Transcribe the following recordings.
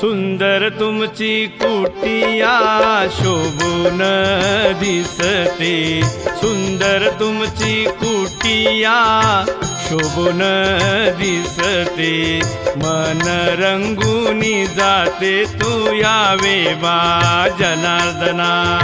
सुंदर तुमची कुटिया शोभून दिसते. सुंदर तुमची कुटिया शोभून दिसते. मन रंगुनी जाते तू यावे बा जनार्दना.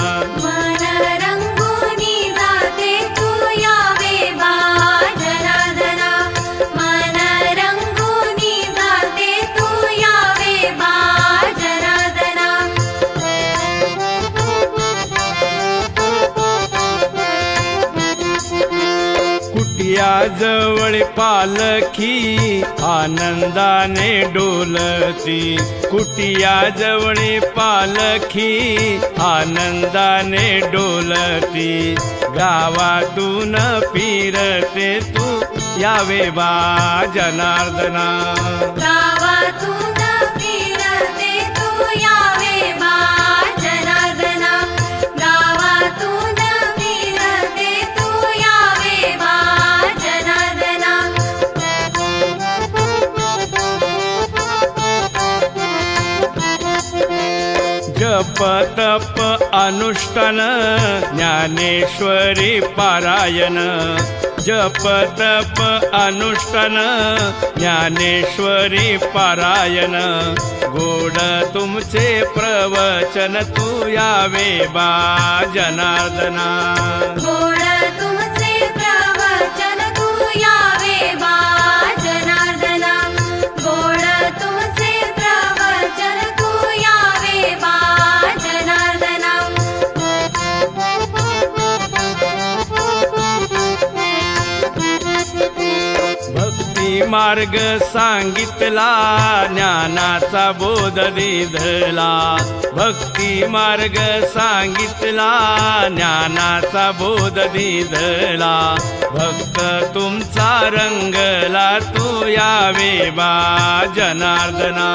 या जवळ पालखी आनंदाने डोलती. कुटिया जवळ पालखी आनंदाने डोलती. गावातून फिरते तू यावे बा जनार्दना. जप तप अनुष्ठान ज्ञानेश्वरी पारायण। जप तप अनुष्ठान ज्ञानेश्वरी पारायण। गोड तुमचे प्रवचन तू यावे बा जनार्दना। मार्ग सांगितला ज्ञानाचा बोध दिधला भक्ती मार्ग सांगितला ज्ञानाचा बोध दिधला भक्त तुमचा रंगला तू यावे बा जनार्दना.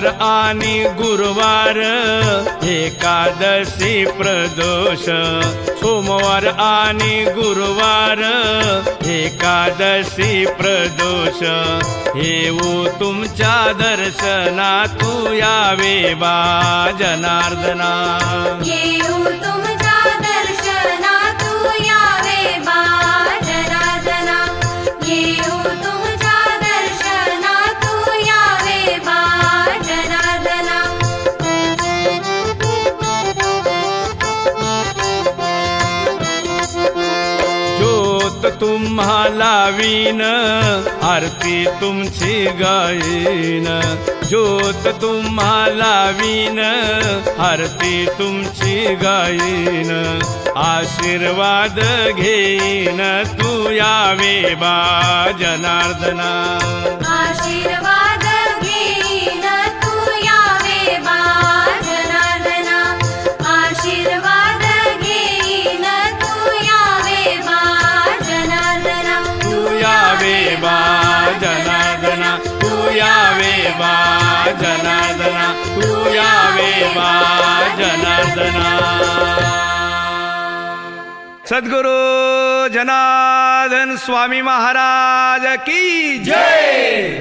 सोमवार आणि गुरुवार एकादशी प्रदोष. सोमवार आणि गुरुवार एकादशी प्रदोष. येऊ तुमच्या दर्शना तू यावे बा जनार्दना. तुम्हाला विन आरती तुमची गायीन ज्योत तुम्हाला विन आरती तुमची गायीन आशीर्वाद घेईन तू यावे बा जनार्दना. आशीर्वाद जनार्दना तू यावे मा जनार्दना. सद्गुरु जनार्दन स्वामी महाराज की जय!